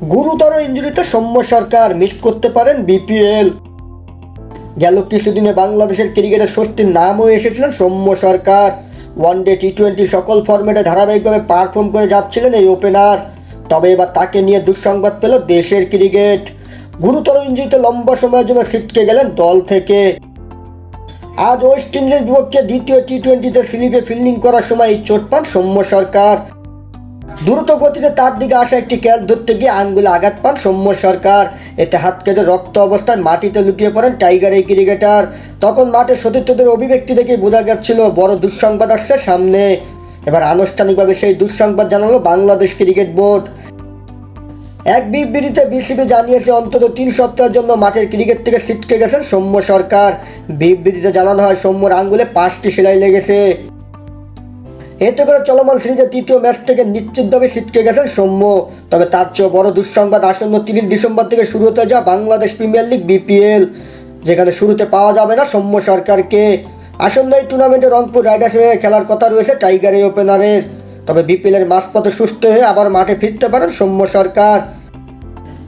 গুরুতর ইঞ্জুরিতে সৌম্য সরকার মিস করতে পারেন বিপিএল গেল কিছুদিনে বাংলাদেশের ক্রিকেটের স্বস্তির নামও এসেছিলেন Soumya Sarkar. One day T twenty সকল ফরম্যাটে ধারাবাহিকভাবে পারফর্ম করে যাচ্ছিলেন এই ওপেনার তবে এবার তাকে নিয়ে দুঃসংবাদ পেল দেশের ক্রিকেট। গুরুতর ইঞ্জুরিতে লম্বা সময়ের জন্য ছিটকে গেলেন দল থেকে। আজ ওয়েস্ট ইন্ডিজের বিপক্ষে দ্বিতীয় টি টোয়েন্টিতে স্লিপে ফিল্ডিং করার সময় এই চোট পান সৌম্য সরকার। দ্রুত গতিতে তার দিকে আসা একটি ক্যাচ ধরতে গিয়ে আঙ্গুলে আঘাত পান সৌম্য সরকার। এতে হাত কেটে রক্ত অবস্থায় মাটিতে লুটিয়ে পড়েন টাইগার এই ক্রিকেটার। তখন মাঠে সতীর্থদের অভিব্যক্তি দেখে বোঝা যাচ্ছিল, বড় দুঃসংবাদ আসছে সামনে। এবার আনুষ্ঠানিকভাবে সেই দুঃসংবাদ জানালো বাংলাদেশ ক্রিকেট বোর্ড। এক বিবৃতিতে বিসিবি জানিয়েছে, অন্তত তিন সপ্তাহের জন্য মাঠের ক্রিকেট থেকে ছিটকে গেছেন সৌম্য সরকার। বিবৃতিতে জানানো হয়, সৌম্যর আঙ্গুলে পাঁচটি সেলাই লেগেছে। এতে করে চলমান সিরিজের তৃতীয় ম্যাচ থেকে নিশ্চিতভাবে ছিটকে গেছেন সৌম্য। তবে তার চেয়েও বড় দুঃসংবাদ আসন্ন তিরিশ ডিসেম্বর থেকে শুরু হতে যাওয়া বাংলাদেশ প্রিমিয়ার লিগ বিপিএল, যেখানে শুরুতে পাওয়া যাবে না সৌম্য সরকারকে। আসন্ন এই টুর্নামেন্টে রংপুর রাইডার্স হয়ে খেলার কথা রয়েছে টাইগার এই ওপেনারের তবে বিপিএলের মাঝপথে সুস্থ হয়ে আবার মাঠে ফিরতে পারেন সৌম্য সরকার।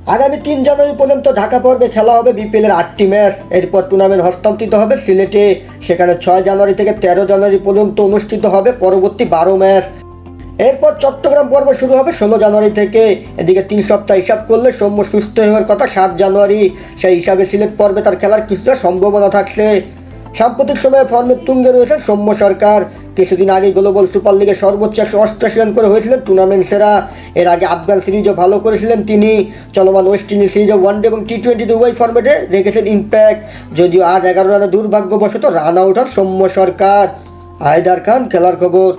আগামী তিন জানুয়ারি পর্যন্ত ঢাকা পর্বে খেলা হবে বিপিএলের আটটি ম্যাচ। এরপর টুর্নামেন্ট হস্তান্তরিত হবে সিলেটে। সেখানে ছয় জানুয়ারি থেকে তেরো জানুয়ারি পর্যন্ত অনুষ্ঠিত হবে পরবর্তী বারো ম্যাচ। এরপর চট্টগ্রাম পর্ব শুরু হবে ষোলো জানুয়ারি থেকে। এদিকে তিন সপ্তাহ হিসাব করলে সৌম্য সুস্থ হওয়ার কথা সাত জানুয়ারি। সেই হিসাবে সিলেট পর্বে তার খেলার কিছুটা সম্ভাবনা থাকছে। সাম্প্রতিক সময়ে ফর্মের তুঙ্গে রয়েছেন সৌম্য সরকার। কিছুদিন আগে গ্লোবাল সুপার লিগে সর্বোচ্চ একশো অষ্টাশি রান করে হয়েছিলেন টুর্নামেন্ট সেরা। এর আগে আফগান সিরিজও ভালো করেছিলেন তিনি। চলমান ওয়েস্ট ইন্ডিজ সিরিজও ওয়ানডে এবং টি টোয়েন্টিতে উভয় ফর্মেটে রেখেছেন ইম্প্যাক্ট যদিও আজ এগারো রানে দুর্ভাগ্যবশত রান আউট হন সৌম্য সরকার। আয়দার খান, খেলার খবর।